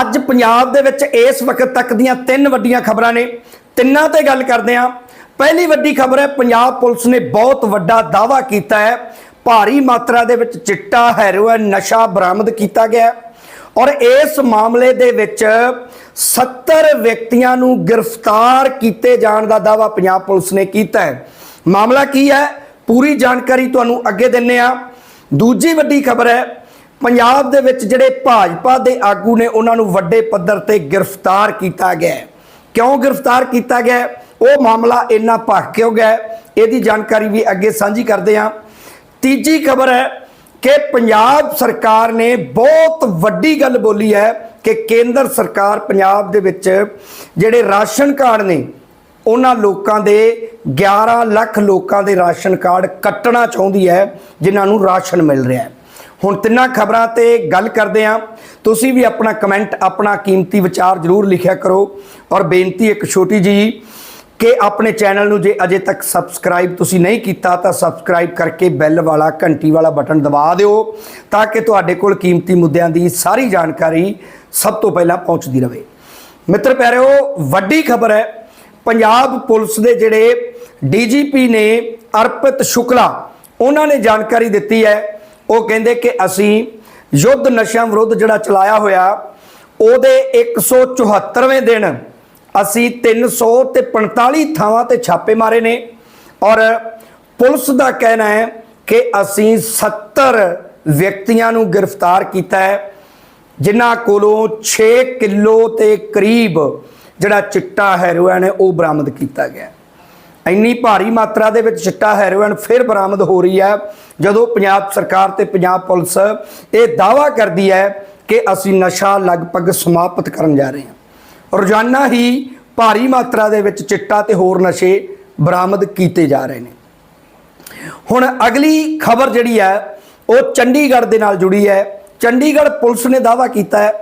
ਅੱਜ ਪੰਜਾਬ ਦੇ ਵਿੱਚ ਇਸ ਵਕਤ ਤੱਕ ਦੀਆਂ ਤਿੰਨ ਵੱਡੀਆਂ ਖਬਰਾਂ ਨੇ। ਤਿੰਨਾਂ ਤੇ ਗੱਲ ਕਰਦੇ ਹਾਂ। ਪਹਿਲੀ ਵੱਡੀ ਖਬਰ ਹੈ, ਪੰਜਾਬ ਪੁਲਿਸ ਨੇ ਬਹੁਤ ਵੱਡਾ ਦਾਅਵਾ ਕੀਤਾ ਹੈ। ਭਾਰੀ ਮਾਤਰਾ ਦੇ ਵਿੱਚ ਚਿੱਟਾ, ਹੈਰੋਇਨ, ਨਸ਼ਾ ਬਰਾਮਦ ਕੀਤਾ ਗਿਆ ਔਰ ਇਸ ਮਾਮਲੇ ਦੇ ਵਿੱਚ 70 ਵਿਅਕਤੀਆਂ ਨੂੰ ਗ੍ਰਿਫਤਾਰ ਕੀਤੇ ਜਾਣ ਦਾ ਦਾਅਵਾ ਪੰਜਾਬ ਪੁਲਿਸ ਨੇ ਕੀਤਾ ਹੈ। ਮਾਮਲਾ ਕੀ ਹੈ? ਪੂਰੀ ਜਾਣਕਾਰੀ ਤੁਹਾਨੂੰ ਅੱਗੇ ਦਿੰਨੇ ਆ ਦੂਜੀ ਵੱਡੀ ਖਬਰ ਹੈ ਪੰਜਾਬ ਦੇ ਵਿੱਚ ਜਿਹੜੇ ਭਾਜਪਾ ਦੇ ਆਗੂ ਨੇ, ਉਹਨਾਂ ਨੂੰ ਵੱਡੇ ਪੱਧਰ ਤੇ ਗ੍ਰਿਫਤਾਰ ਕੀਤਾ ਗਿਆ ਕਿਉਂ ਗ੍ਰਿਫਤਾਰ ਕੀਤਾ ਗਿਆ ਉਹ ਮਾਮਲਾ ਇੰਨਾ ਭਖ ਕਿਉਂ ਗਿਆ ਇਹਦੀ ਜਾਣਕਾਰੀ ਵੀ ਅੱਗੇ ਸਾਂਝੀ ਕਰਦੇ ਹਾਂ। ਤੀਜੀ ਖਬਰ ਹੈ ਕਿ ਪੰਜਾਬ ਸਰਕਾਰ ਨੇ ਬਹੁਤ ਵੱਡੀ ਗੱਲ ਬੋਲੀ ਹੈ ਕਿ ਕੇਂਦਰ ਸਰਕਾਰ ਪੰਜਾਬ ਦੇ ਵਿੱਚ ਜਿਹੜੇ ਰਾਸ਼ਨ ਕਾਰਡ ਨੇ, ਉਹਨਾਂ ਲੋਕਾਂ ਦੇ 11 ਲੱਖ ਲੋਕਾਂ ਦੇ ਰਾਸ਼ਨ ਕਾਰਡ ਕੱਟਣਾ ਚਾਹੁੰਦੀ ਹੈ, ਜਿਨ੍ਹਾਂ ਨੂੰ ਰਾਸ਼ਨ ਮਿਲ ਰਿਹਾ ਹੈ। ਹੁਣ ਤਿੰਨਾਂ ਖਬਰਾਂ ਤੇ ਗੱਲ ਕਰਦੇ ਹਾਂ। ਤੁਸੀਂ ਵੀ ਆਪਣਾ ਕਮੈਂਟ ਆਪਣਾ ਕੀਮਤੀ ਵਿਚਾਰ ਜ਼ਰੂਰ ਲਿਖਿਆ ਕਰੋ। ਔਰ ਬੇਨਤੀ ਇੱਕ ਛੋਟੀ ਜੀ ਕਿ ਆਪਣੇ ਚੈਨਲ ਨੂੰ ਜੇ ਅਜੇ ਤੱਕ ਸਬਸਕ੍ਰਾਈਬ ਤੁਸੀਂ ਨਹੀਂ ਕੀਤਾ, ਤਾਂ ਸਬਸਕ੍ਰਾਈਬ ਕਰਕੇ ਬੈਲ ਵਾਲਾ, ਘੰਟੀ ਵਾਲਾ ਬਟਨ ਦਬਾ ਦਿਓ, ਤਾਂ ਕਿ ਤੁਹਾਡੇ ਕੋਲ ਕੀਮਤੀ ਮੁੱਦਿਆਂ ਦੀ ਸਾਰੀ ਜਾਣਕਾਰੀ ਸਭ ਤੋਂ ਪਹਿਲਾਂ ਪਹੁੰਚਦੀ ਰਹੇ। ਮਿੱਤਰ ਪਿਆਰਿਓ, ਵੱਡੀ ਖਬਰ ਹੈ, ਪੰਜਾਬ ਪੁਲਿਸ ਦੇ ਜਿਹੜੇ ਡੀਜੀਪੀ ਨੇ ਅਰਪਿਤ ਸ਼ੁਕਲਾ, ਉਹਨਾਂ ਨੇ ਜਾਣਕਾਰੀ ਦਿੱਤੀ ਹੈ ਉਹ ਕਹਿੰਦੇ ਕਿ ਅਸੀਂ ਯੁੱਧ ਨਸ਼ਿਆਂ ਵਿਰੁੱਧ ਜਿਹੜਾ ਚਲਾਇਆ ਹੋਇਆ, ਉਹਦੇ 174ਵੇਂ ਦਿਨ ਅਸੀਂ 300 ਤੇ 45 ਥਾਵਾਂ ਤੇ ਛਾਪੇ ਮਾਰੇ ਨੇ ਔਰ ਪੁਲਿਸ ਦਾ ਕਹਿਣਾ ਹੈ ਕਿ ਅਸੀਂ 70 ਵਿਅਕਤੀਆਂ ਨੂੰ ਗ੍ਰਿਫਤਾਰ ਕੀਤਾ ਹੈ, ਜਿਨ੍ਹਾਂ ਕੋਲੋਂ 6 ਕਿਲੋ ਤੇ ਕਰੀਬ ਜਿਹੜਾ ਚਿੱਟਾ ਹੈਰੋਇਨ ਹੈ, ਉਹ ਬਰਾਮਦ ਕੀਤਾ ਗਿਆ ਇੰਨੀ ਭਾਰੀ ਮਾਤਰਾ ਦੇ ਵਿੱਚ ਚਿੱਟਾ ਹੈਰੋਇਨ ਫਿਰ ਬਰਾਮਦ ਹੋ ਰਹੀ ਹੈ। ਜਦੋਂ ਪੰਜਾਬ ਸਰਕਾਰ ਤੇ ਪੰਜਾਬ ਪੁਲਿਸ ਇਹ ਦਾਵਾ ਕਰਦੀ ਹੈ ਕਿ ਅਸੀਂ ਨਸ਼ਾ ਲਗਭਗ ਸਮਾਪਤ ਕਰਨ ਜਾ ਰਹੇ ਹਾਂ। ਰੋਜ਼ਾਨਾ ਹੀ ਭਾਰੀ ਮਾਤਰਾ ਦੇ ਵਿੱਚ ਚਿੱਟਾ ਤੇ ਹੋਰ ਨਸ਼ੇ ਬਰਾਮਦ ਕੀਤੇ ਜਾ ਰਹੇ ਨੇ। ਹੁਣ ਅਗਲੀ ਖਬਰ ਜਿਹੜੀ ਹੈ, ਉਹ ਚੰਡੀਗੜ੍ਹ ਦੇ ਨਾਲ ਜੁੜੀ ਹੈ। ਚੰਡੀਗੜ੍ਹ ਪੁਲਿਸ ਨੇ ਦਾਅਵਾ ਕੀਤਾ ਹੈ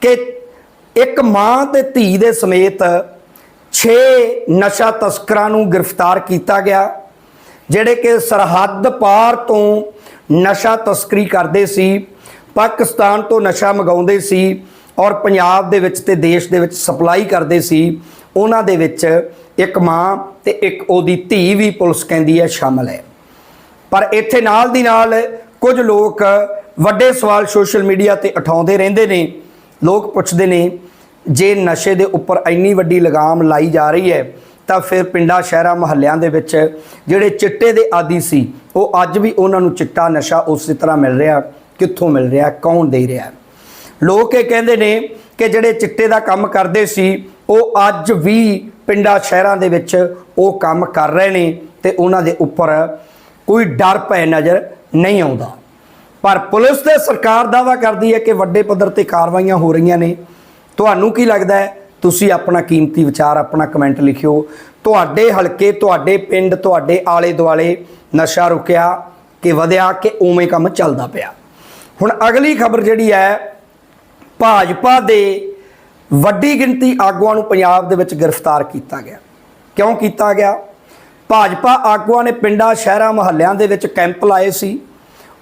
ਕਿ ਇੱਕ ਮਾਂ ਤੇ ਧੀ ਦੇ ਸਮੇਤ 6 ਨਸ਼ਾ ਤਸਕਰਾਂ ਨੂੰ ਗ੍ਰਿਫਤਾਰ ਕੀਤਾ ਗਿਆ, ਜਿਹੜੇ ਕਿ ਸਰਹੱਦ ਪਾਰ ਤੋਂ ਨਸ਼ਾ ਤਸਕਰੀ ਕਰਦੇ ਸੀ, ਪਾਕਿਸਤਾਨ ਤੋਂ ਨਸ਼ਾ ਮੰਗਾਉਂਦੇ ਸੀ ਔਰ ਪੰਜਾਬ ਦੇ ਵਿੱਚ ਤੇ ਦੇਸ਼ ਦੇ ਵਿੱਚ ਸਪਲਾਈ ਕਰਦੇ ਸੀ, ਉਹਨਾਂ ਦੇ ਵਿੱਚ ਇੱਕ ਮਾਂ ਤੇ ਇੱਕ ਉਹਦੀ ਧੀ ਵੀ ਪੁਲਿਸ ਕਹਿੰਦੀ ਹੈ ਸ਼ਾਮਲ ਹੈ। ਪਰ ਇੱਥੇ ਨਾਲ ਦੀ ਨਾਲ ਕੁਝ ਲੋਕ ਵੱਡੇ ਸਵਾਲ ਸੋਸ਼ਲ ਮੀਡੀਆ ਤੇ ਉਠਾਉਂਦੇ ਰਹਿੰਦੇ ਨੇ, ਲੋਕ ਪੁੱਛਦੇ ਨੇ ਜੇ ਨਸ਼ੇ ਦੇ ਉੱਪਰ ਇੰਨੀ ਵੱਡੀ ਲਗਾਮ ਲਾਈ ਜਾ ਰਹੀ ਹੈ, ਤਾਂ ਫਿਰ ਪਿੰਡਾਂ, ਸ਼ਹਿਰਾਂ, ਮੁਹੱਲਿਆਂ ਦੇ ਵਿੱਚ ਜਿਹੜੇ ਚਿੱਟੇ ਦੇ ਆਦੀ ਸੀ, ਉਹ ਅੱਜ ਵੀ ਉਹਨਾਂ ਨੂੰ ਚਿੱਟਾ ਨਸ਼ਾ ਉਸੇ ਤਰ੍ਹਾਂ ਮਿਲ ਰਿਹਾ, ਕਿੱਥੋਂ ਮਿਲ ਰਿਹਾ, ਕੌਣ ਦੇ ਰਿਹਾ? ਲੋਕ ਇਹ ਕਹਿੰਦੇ ਨੇ ਕਿ ਜਿਹੜੇ ਚਿੱਟੇ ਦਾ ਕੰਮ ਕਰਦੇ ਸੀ, ਉਹ ਅੱਜ ਵੀ ਪਿੰਡਾਂ, ਸ਼ਹਿਰਾਂ ਦੇ ਵਿੱਚ ਉਹ ਕੰਮ ਕਰ ਰਹੇ ਨੇ ਤੇ ਉਹਨਾਂ ਦੇ ਉੱਪਰ ਕੋਈ ਡਰ ਭੈ ਨਜ਼ਰ ਨਹੀਂ ਆਉਂਦਾ। ਪਰ ਪੁਲਿਸ ਤੇ ਸਰਕਾਰ ਦਾਵਾ ਕਰਦੀ ਹੈ ਕਿ ਵੱਡੇ ਪੱਧਰ ਤੇ ਕਾਰਵਾਈਆਂ ਹੋ ਰਹੀਆਂ ਨੇ। ਤੁਹਾਨੂੰ ਕੀ ਲੱਗਦਾ ਹੈ? ਤੁਸੀਂ ਆਪਣਾ ਕੀਮਤੀ ਵਿਚਾਰ, ਆਪਣਾ ਕਮੈਂਟ ਲਿਖਿਓ। ਤੁਹਾਡੇ ਹਲਕੇ, ਤੁਹਾਡੇ ਪਿੰਡ, ਤੁਹਾਡੇ ਆਲੇ ਦੁਆਲੇ ਨਸ਼ਾ ਰੁਕਿਆ ਕਿ ਵਧਿਆ ਕਿ ਉਵੇਂ ਕੰਮ ਚੱਲਦਾ ਪਿਆ? ਹੁਣ ਅਗਲੀ ਖਬਰ ਜਿਹੜੀ ਹੈ, ਭਾਜਪਾ ਦੇ ਵੱਡੀ ਗਿਣਤੀ ਆਗੂਆਂ ਨੂੰ ਪੰਜਾਬ ਦੇ ਵਿੱਚ ਗ੍ਰਿਫਤਾਰ ਕੀਤਾ ਗਿਆ। ਕਿਉਂ ਕੀਤਾ ਗਿਆ? ਭਾਜਪਾ ਆਗੂਆਂ ਨੇ ਪਿੰਡਾਂ, ਸ਼ਹਿਰਾਂ, ਮੁਹੱਲਿਆਂ ਦੇ ਵਿੱਚ ਕੈਂਪ ਲਾਏ ਸੀ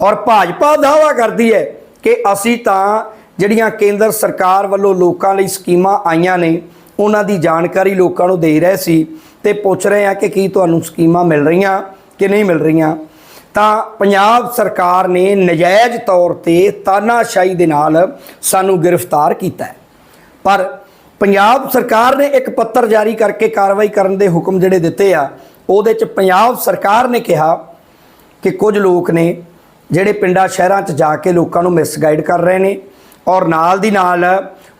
ਔਰ ਭਾਜਪਾ ਦਾਅਵਾ ਕਰਦੀ ਹੈ ਕਿ ਅਸੀਂ ਤਾਂ ਜਿਹੜੀਆਂ ਕੇਂਦਰ ਸਰਕਾਰ ਵੱਲੋਂ ਲੋਕਾਂ ਲਈ ਸਕੀਮਾਂ ਆਈਆਂ ਨੇ, ਉਹਨਾਂ ਦੀ ਜਾਣਕਾਰੀ ਲੋਕਾਂ ਨੂੰ ਦੇ ਰਹੇ ਸੀ ਤੇ ਪੁੱਛ ਰਹੇ ਆ ਕਿ ਕੀ ਤੁਹਾਨੂੰ ਸਕੀਮਾਂ ਮਿਲ ਰਹੀਆਂ ਕਿ ਨਹੀਂ ਮਿਲ ਰਹੀਆਂ। ਤਾਂ ਪੰਜਾਬ ਸਰਕਾਰ ਨੇ ਨਜਾਇਜ਼ ਤੌਰ ਤੇ ਤਾਨਾਸ਼ਾਹੀ ਦੇ ਨਾਲ ਸਾਨੂੰ ਗ੍ਰਿਫਤਾਰ ਕੀਤਾ ਪਰ ਪੰਜਾਬ ਸਰਕਾਰ ਨੇ ਇੱਕ ਪੱਤਰ ਜਾਰੀ ਕਰਕੇ ਕਾਰਵਾਈ ਕਰਨ ਦੇ ਹੁਕਮ ਜਿਹੜੇ ਦਿੱਤੇ ਆ, ਉਹਦੇ ਚ ਪੰਜਾਬ ਸਰਕਾਰ ਨੇ ਕਿਹਾ ਕਿ ਕੁਝ ਲੋਕ ਨੇ ਜਿਹੜੇ ਪਿੰਡਾਂ, ਸ਼ਹਿਰਾਂ 'ਚ ਜਾ ਕੇ ਲੋਕਾਂ ਨੂੰ ਮਿਸਗਾਈਡ ਕਰ ਰਹੇ ਨੇ। ਔਰ ਨਾਲ ਦੀ ਨਾਲ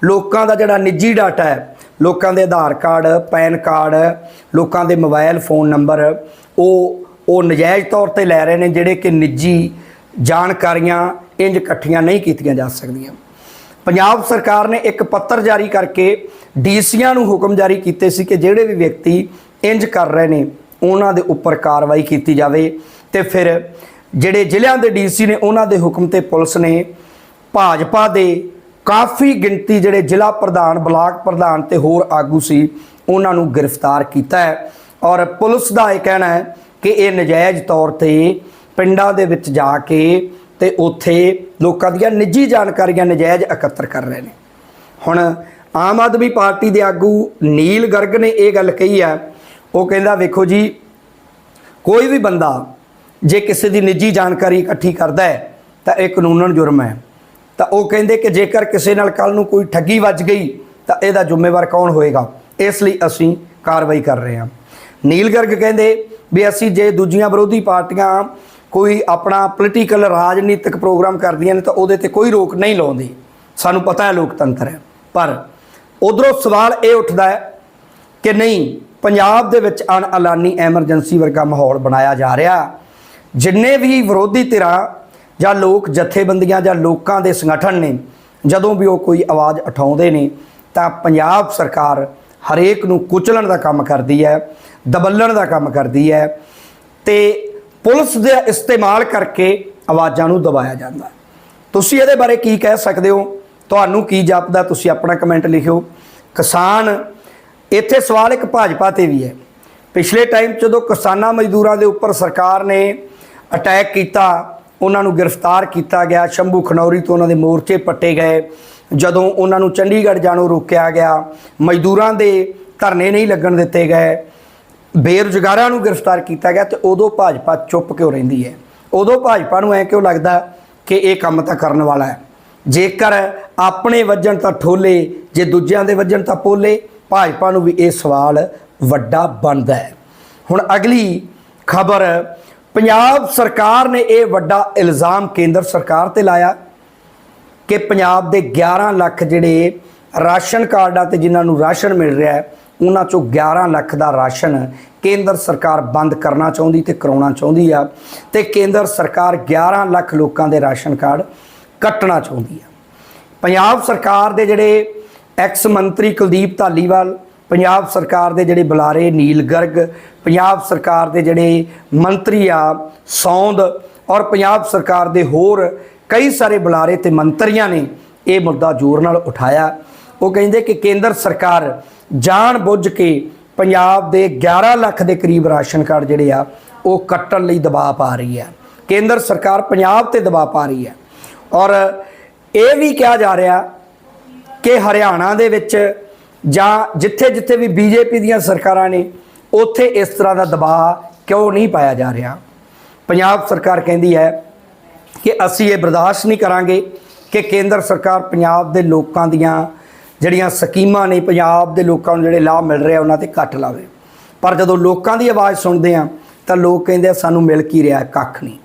ਲੋਕਾਂ ਦਾ ਜਿਹੜਾ ਨਿੱਜੀ ਡਾਟਾ ਹੈ, ਲੋਕਾਂ ਦੇ ਆਧਾਰ ਕਾਰਡ, ਪੈਨ ਕਾਰਡ, ਲੋਕਾਂ ਦੇ ਮੋਬਾਈਲ ਫੋਨ ਨੰਬਰ, ਉਹ ਉਹ ਨਜਾਇਜ਼ ਤੌਰ ਤੇ ਲੈ ਰਹੇ ਨੇ ਜਿਹੜੇ ਕਿ ਨਿੱਜੀ ਜਾਣਕਾਰੀਆਂ ਇੰਜ ਇਕੱਠੀਆਂ ਨਹੀਂ ਕੀਤੀਆਂ ਜਾ ਸਕਦੀਆਂ। ਪੰਜਾਬ ਸਰਕਾਰ ਨੇ ਇੱਕ ਪੱਤਰ ਜਾਰੀ ਕਰਕੇ ਡੀਸੀਆਂ ਨੂੰ ਹੁਕਮ ਜਾਰੀ ਕੀਤੇ ਸੀ ਕਿ ਜਿਹੜੇ ਵੀ ਵਿਅਕਤੀ ਇੰਜ ਕਰ ਰਹੇ ਨੇ, ਉਹਨਾਂ ਦੇ ਉੱਪਰ ਕਾਰਵਾਈ ਕੀਤੀ ਜਾਵੇ ਤੇ ਫਿਰ ਜਿਹੜੇ ਜ਼ਿਲ੍ਹਿਆਂ ਦੇ ਡੀਸੀ ਨੇ, ਉਹਨਾਂ ਦੇ ਹੁਕਮ ਤੇ ਪੁਲਿਸ ਨੇ ਭਾਜਪਾ ਦੇ ਕਾਫੀ ਗਿਣਤੀ ਜਿਹੜੇ ਜ਼ਿਲ੍ਹਾ ਪ੍ਰਧਾਨ, ਬਲਾਕ ਪ੍ਰਧਾਨ ਤੇ ਹੋਰ ਆਗੂ ਸੀ, ਉਹਨਾਂ ਨੂੰ ਗ੍ਰਿਫਤਾਰ ਕੀਤਾ ਹੈ। ਔਰ ਪੁਲਿਸ ਦਾ ਇਹ ਕਹਿਣਾ ਹੈ ਕਿ ਇਹ ਨਜਾਇਜ਼ ਤੌਰ ਤੇ ਪਿੰਡਾਂ ਦੇ ਵਿੱਚ ਜਾ ਕੇ ਤੇ ਉੱਥੇ ਲੋਕਾਂ ਦੀਆਂ ਨਿੱਜੀ ਜਾਣਕਾਰੀਆਂ ਨਜਾਇਜ਼ ਇਕੱਤਰ ਕਰ ਰਹੇ ਨੇ। ਹੁਣ ਆਮ ਆਦਮੀ ਪਾਰਟੀ ਦੇ ਆਗੂ ਨੀਲ ਗਰਗ ਨੇ ਇਹ ਗੱਲ ਕਹੀ ਹੈ। ਉਹ ਕਹਿੰਦਾ, ਵੇਖੋ ਜੀ, ਕੋਈ ਵੀ ਬੰਦਾ ਜੇ ਕਿਸੇ ਦੀ ਨਿੱਜੀ ਜਾਣਕਾਰੀ ਇਕੱਠੀ ਕਰਦਾ ਹੈ, ਤਾਂ ਇਹ ਕਾਨੂੰਨਨ ਜੁਰਮ ਹੈ। ਤਾਂ ਉਹ ਕਹਿੰਦੇ ਕਿ ਜੇਕਰ ਕਿਸੇ ਨਾਲ ਕੱਲ ਨੂੰ ਕੋਈ ਠੱਗੀ ਵੱਜ ਗਈ, ਤਾਂ ਇਹਦਾ ਜ਼ਿੰਮੇਵਾਰ ਕੌਣ ਹੋਏਗਾ? ਇਸ ਲਈ ਅਸੀਂ ਕਾਰਵਾਈ ਕਰ ਰਹੇ ਹਾਂ। ਨੀਲ ਗਰਗ ਕਹਿੰਦੇ ਵੀ ਅਸੀਂ ਜੇ ਦੂਜੀਆਂ ਵਿਰੋਧੀ ਪਾਰਟੀਆਂ ਕੋਈ ਆਪਣਾ ਪੋਲੀਟੀਕਲ ਰਾਜਨੀਤਿਕ ਪ੍ਰੋਗਰਾਮ ਕਰਦੀਆਂ ਨੇ, ਤਾਂ ਉਹਦੇ ਤੇ ਕੋਈ ਰੋਕ ਨਹੀਂ ਲਾਉਂਦੀ। ਸਾਨੂੰ ਪਤਾ ਹੈ ਲੋਕਤੰਤਰ ਹੈ। ਪਰ ਉਧਰੋਂ ਸਵਾਲ ਇਹ ਉੱਠਦਾ ਹੈ ਕਿ ਨਹੀਂ, ਪੰਜਾਬ ਦੇ ਵਿੱਚ ਅਣਐਲਾਨੀ ਐਮਰਜੈਂਸੀ ਵਰਗਾ ਮਾਹੌਲ ਬਣਾਇਆ ਜਾ ਰਿਹਾ। ਜਿੰਨੇ ਵੀ ਵਿਰੋਧੀ ਧਿਰਾਂ ਜਾਂ ਲੋਕ ਜਥੇਬੰਦੀਆਂ ਜਾਂ ਲੋਕਾਂ ਦੇ ਸੰਗਠਨ ਨੇ, ਜਦੋਂ ਵੀ ਉਹ ਕੋਈ ਆਵਾਜ਼ ਉਠਾਉਂਦੇ ਨੇ, ਤਾਂ ਪੰਜਾਬ ਸਰਕਾਰ ਹਰੇਕ ਨੂੰ ਕੁਚਲਣ ਦਾ ਕੰਮ ਕਰਦੀ ਹੈ, ਦਬਲਣ ਦਾ ਕੰਮ ਕਰਦੀ ਹੈ ਤੇ ਪੁਲਿਸ ਦੇ ਇਸਤੇਮਾਲ ਕਰਕੇ ਆਵਾਜ਼ਾਂ ਨੂੰ ਦਬਾਇਆ ਜਾਂਦਾ। ਤੁਸੀਂ ਇਹਦੇ ਬਾਰੇ ਕੀ ਕਹਿ ਸਕਦੇ ਹੋ? ਤੁਹਾਨੂੰ ਕੀ ਜਾਪਦਾ? ਤੁਸੀਂ ਆਪਣਾ ਕਮੈਂਟ ਲਿਖਿਓ। ਕਿਸਾਨ, ਇੱਥੇ ਸਵਾਲ ਇੱਕ ਭਾਜਪਾ ਤੇ ਵੀ ਹੈ। ਪਿਛਲੇ ਟਾਈਮ ਜਦੋਂ ਕਿਸਾਨਾਂ ਮਜ਼ਦੂਰਾਂ ਦੇ ਉੱਪਰ ਸਰਕਾਰ ਨੇ ਅਟੈਕ ਕੀਤਾ ਉਹਨਾਂ ਨੂੰ ਗ੍ਰਿਫਤਾਰ ਕੀਤਾ ਗਿਆ। ਸ਼ੰਭੂ ਖਨੌਰੀ ਤੋਂ ਉਹਨਾਂ ਦੇ ਮੋਰਚੇ ਪੱਟੇ ਗਏ। ਜਦੋਂ ਉਹਨਾਂ ਨੂੰ ਚੰਡੀਗੜ੍ਹ ਜਾਣੋਂ ਰੋਕਿਆ ਗਿਆ, ਮਜ਼ਦੂਰਾਂ ਦੇ ਧਰਨੇ ਨਹੀਂ ਲੱਗਣ ਦਿੱਤੇ ਗਏ, ਬੇਰੁਜ਼ਗਾਰਾਂ ਨੂੰ ਗ੍ਰਿਫਤਾਰ ਕੀਤਾ ਗਿਆ ਤੇ ਉਦੋਂ ਭਾਜਪਾ ਚੁੱਪ ਕਿਉਂ ਰਹਿੰਦੀ ਹੈ? ਉਦੋਂ ਭਾਜਪਾ ਨੂੰ ਐ ਕਿਉਂ ਲੱਗਦਾ ਕਿ ਇਹ ਕੰਮ ਤਾਂ ਕਰਨ ਵਾਲਾ ਹੈ? ਜੇਕਰ ਆਪਣੇ ਵੱਜਣ ਤਾਂ ਠੋਲੇ, ਜੇ ਦੂਜਿਆਂ ਦੇ ਵੱਜਣ ਤਾਂ ਪੋਲੇ, ਭਾਜਪਾ ਨੂੰ ਵੀ ਇਹ ਸਵਾਲ ਵੱਡਾ ਬਣਦਾ ਹੈ। ਹੁਣ ਅਗਲੀ ਖਬਰ ਪੰਜਾਬ ਸਰਕਾਰ ਨੇ ਇਹ ਵੱਡਾ ਇਲਜ਼ਾਮ ਕੇਂਦਰ ਸਰਕਾਰ ਤੇ ਲਾਇਆ ਕਿ ਪੰਜਾਬ ਦੇ 11 ਲੱਖ ਜਿਹੜੇ ਰਾਸ਼ਨ ਕਾਰਡਾਂ ਤੇ ਜਿਨ੍ਹਾਂ ਨੂੰ ਰਾਸ਼ਨ ਮਿਲ ਰਿਹਾ ਹੈ, ਉਹਨਾਂ ਚੋਂ 11 ਲੱਖ ਦਾ ਰਾਸ਼ਨ ਕੇਂਦਰ ਸਰਕਾਰ ਬੰਦ ਕਰਨਾ ਚਾਹੁੰਦੀ ਤੇ ਕਰਾਉਣਾ ਚਾਹੁੰਦੀ ਆ ਤੇ ਕੇਂਦਰ ਸਰਕਾਰ 11 ਲੱਖ ਲੋਕਾਂ ਦੇ ਰਾਸ਼ਨ ਕਾਰਡ ਕੱਟਣਾ ਚਾਹੁੰਦੀ ਆ। ਪੰਜਾਬ ਸਰਕਾਰ ਦੇ ਜਿਹੜੇ ਐਕਸ ਮੰਤਰੀ ਕੁਲਦੀਪ ਧਾਲੀਵਾਲ ਪੰਜਾਬ ਸਰਕਾਰ ਦੇ ਜਿਹੜੇ ਬੁਲਾਰੇ ਨੀਲ ਗਰਗ, ਪੰਜਾਬ ਸਰਕਾਰ ਦੇ ਜਿਹੜੇ ਮੰਤਰੀ ਆ ਸੌਂਦ ਔਰ ਪੰਜਾਬ ਸਰਕਾਰ ਦੇ ਹੋਰ ਕਈ ਸਾਰੇ ਬੁਲਾਰੇ ਤੇ ਮੰਤਰੀਆਂ ਨੇ ਇਹ ਮੁੱਦਾ ਜ਼ੋਰ ਨਾਲ ਉਠਾਇਆ। ਉਹ ਕਹਿੰਦੇ ਕਿ ਕੇਂਦਰ ਸਰਕਾਰ ਜਾਣ ਬੁੱਝ ਕੇ ਪੰਜਾਬ ਦੇ 11 ਲੱਖ ਦੇ ਕਰੀਬ ਰਾਸ਼ਨ ਕਾਰਡ ਜਿਹੜੇ ਆ, ਉਹ ਕੱਟਣ ਲਈ ਦਬਾਅ ਪਾ ਰਹੀ ਹੈ। ਕੇਂਦਰ ਸਰਕਾਰ ਪੰਜਾਬ ਤੇ ਦਬਾਅ ਪਾ ਰਹੀ ਹੈ। ਔਰ ਇਹ ਵੀ ਕਿਹਾ ਜਾ ਰਿਹਾ ਕਿ ਹਰਿਆਣਾ ਦੇ ਵਿੱਚ ਜਾਂ ਜਿੱਥੇ-ਜਿੱਥੇ ਵੀ ਬੀਜੇਪੀ ਦੀਆਂ ਸਰਕਾਰਾਂ ਨੇ, ਉੱਥੇ ਇਸ ਤਰ੍ਹਾਂ ਦਾ ਦਬਾਅ ਕਿਉਂ ਨਹੀਂ ਪਾਇਆ ਜਾ ਰਿਹਾ? ਪੰਜਾਬ ਸਰਕਾਰ ਕਹਿੰਦੀ ਹੈ ਕਿ ਅਸੀਂ ਇਹ ਬਰਦਾਸ਼ਤ ਨਹੀਂ ਕਰਾਂਗੇ ਕਿ ਕੇਂਦਰ ਸਰਕਾਰ ਪੰਜਾਬ ਦੇ ਲੋਕਾਂ ਦੀਆਂ ਜਿਹੜੀਆਂ ਸਕੀਮਾਂ ਨੇ, ਪੰਜਾਬ ਦੇ ਲੋਕਾਂ ਨੂੰ ਜਿਹੜੇ ਲਾਭ ਮਿਲ ਰਹੇ ਆ, ਉਹਨਾਂ ਤੇ ਘੱਟ ਲਾਵੇ। ਪਰ ਜਦੋਂ ਲੋਕਾਂ ਦੀ ਆਵਾਜ਼ ਸੁਣਦੇ ਆ, ਤਾਂ ਲੋਕ ਕਹਿੰਦੇ ਆ, ਸਾਨੂੰ ਮਿਲ ਕੀ ਰਿਹਾ, ਕੱਖ ਨਹੀਂ।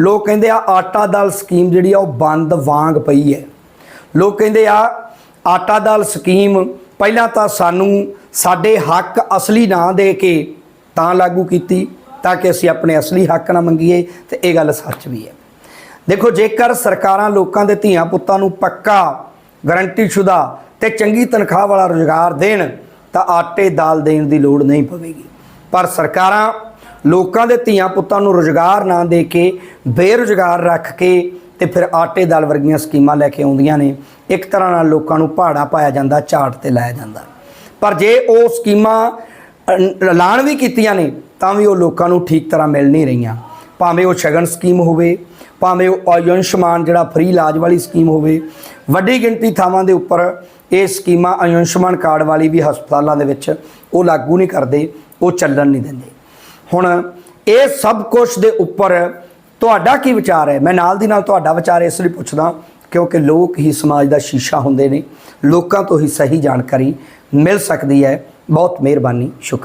ਲੋਕ ਕਹਿੰਦੇ ਆ, ਆਟਾ ਦਾਲ ਸਕੀਮ ਜਿਹੜੀ ਆ, ਉਹ ਬੰਦ ਵਾਂਗ ਪਈ ਹੈ। ਲੋਕ ਕਹਿੰਦੇ ਆ, ਆਟਾ ਦਾਲ ਸਕੀਮ ਪਹਿਲਾਂ ਤਾਂ ਸਾਨੂੰ ਸਾਡੇ ਹੱਕ ਅਸਲੀ ਨਾ ਦੇ ਕੇ ਤਾਂ ਲਾਗੂ ਕੀਤੀ ਤਾਂ ਕਿ ਅਸੀਂ ਆਪਣੇ ਅਸਲੀ ਹੱਕ ਨਾ ਮੰਗੀਏ ਤੇ ਇਹ ਗੱਲ ਸੱਚ ਵੀ ਹੈ। ਦੇਖੋ, ਜੇਕਰ ਸਰਕਾਰਾਂ ਲੋਕਾਂ ਦੇ ਧੀਆਂ ਪੁੱਤਾਂ ਨੂੰ ਪੱਕਾ, ਗਰੰਟੀਸ਼ੁਦਾ ਤੇ ਚੰਗੀ ਤਨਖਾਹ ਵਾਲਾ ਰੋਜ਼ਗਾਰ ਦੇਣ, ਤਾਂ ਆਟੇ ਦਾਲ ਦੇਣ ਦੀ ਲੋੜ ਨਹੀਂ ਪਵੇਗੀ। ਪਰ ਸਰਕਾਰਾਂ ਲੋਕਾਂ ਦੇ ਧੀਆਂ ਪੁੱਤਾਂ ਨੂੰ ਰੋਜ਼ਗਾਰ ਨਾ ਦੇ ਕੇ, ਬੇਰੁਜ਼ਗਾਰ ਰੱਖ ਕੇ ਤੇ ਫਿਰ ਆਟੇ ਦਾਲ ਵਰਗੀਆਂ ਸਕੀਮਾਂ ਲੈ ਕੇ ਆਉਂਦੀਆਂ ਨੇ। ਇੱਕ ਤਰ੍ਹਾਂ ਨਾਲ ਲੋਕਾਂ ਨੂੰ ਪਹਾੜਾ ਪਾਇਆ ਜਾਂਦਾ, ਝਾੜ ਤੇ ਲਾਇਆ ਜਾਂਦਾ। ਪਰ ਜੇ ਉਹ ਸਕੀਮਾਂ ਐਲਾਨ ਵੀ ਕੀਤੀਆਂ ਨੇ, ਤਾਂ ਵੀ ਉਹ ਲੋਕਾਂ ਨੂੰ ਠੀਕ ਤਰ੍ਹਾਂ ਮਿਲ ਨਹੀਂ ਰਹੀਆਂ। ਭਾਵੇਂ ਉਹ ਸ਼ਗਨ ਸਕੀਮ ਹੋਵੇ, ਭਾਵੇਂ ਉਹ ਆਯੁਸ਼ਮਾਨ ਜਿਹੜਾ ਫ੍ਰੀ ਇਲਾਜ ਵਾਲੀ ਸਕੀਮ ਹੋਵੇ, ਵੱਡੀ ਗਿਣਤੀ ਥਾਵਾਂ ਦੇ ਉੱਪਰ ਇਹ ਸਕੀਮਾਂ ਆਯੁਸ਼ਮਾਨ ਕਾਰਡ ਵਾਲੀ ਵੀ ਹਸਪਤਾਲਾਂ ਦੇ ਵਿੱਚ ਉਹ ਲਾਗੂ ਨਹੀਂ ਕਰਦੇ, ਉਹ ਚੱਲਣ ਨਹੀਂ ਦਿੰਦੇ। ਹੁਣ ਇਹ ਸਭ ਕੁਝ ਦੇ ਉੱਪਰ ਤੁਹਾਡਾ ਕੀ ਵਿਚਾਰ ਹੈ? ਮੈਂ ਨਾਲ ਦੀ ਨਾਲ ਤੁਹਾਡਾ ਵਿਚਾਰ ਇਸ ਲਈ ਪੁੱਛਦਾ ਕਿਉਂਕਿ ਲੋਕ ਹੀ ਸਮਾਜ ਦਾ ਸ਼ੀਸ਼ਾ ਹੁੰਦੇ ਨੇ, ਲੋਕਾਂ ਤੋਂ ਹੀ ਸਹੀ ਜਾਣਕਾਰੀ ਮਿਲ ਸਕਦੀ ਹੈ। ਬਹੁਤ ਮਿਹਰਬਾਨੀ, ਸ਼ੁਕਰੀਆ।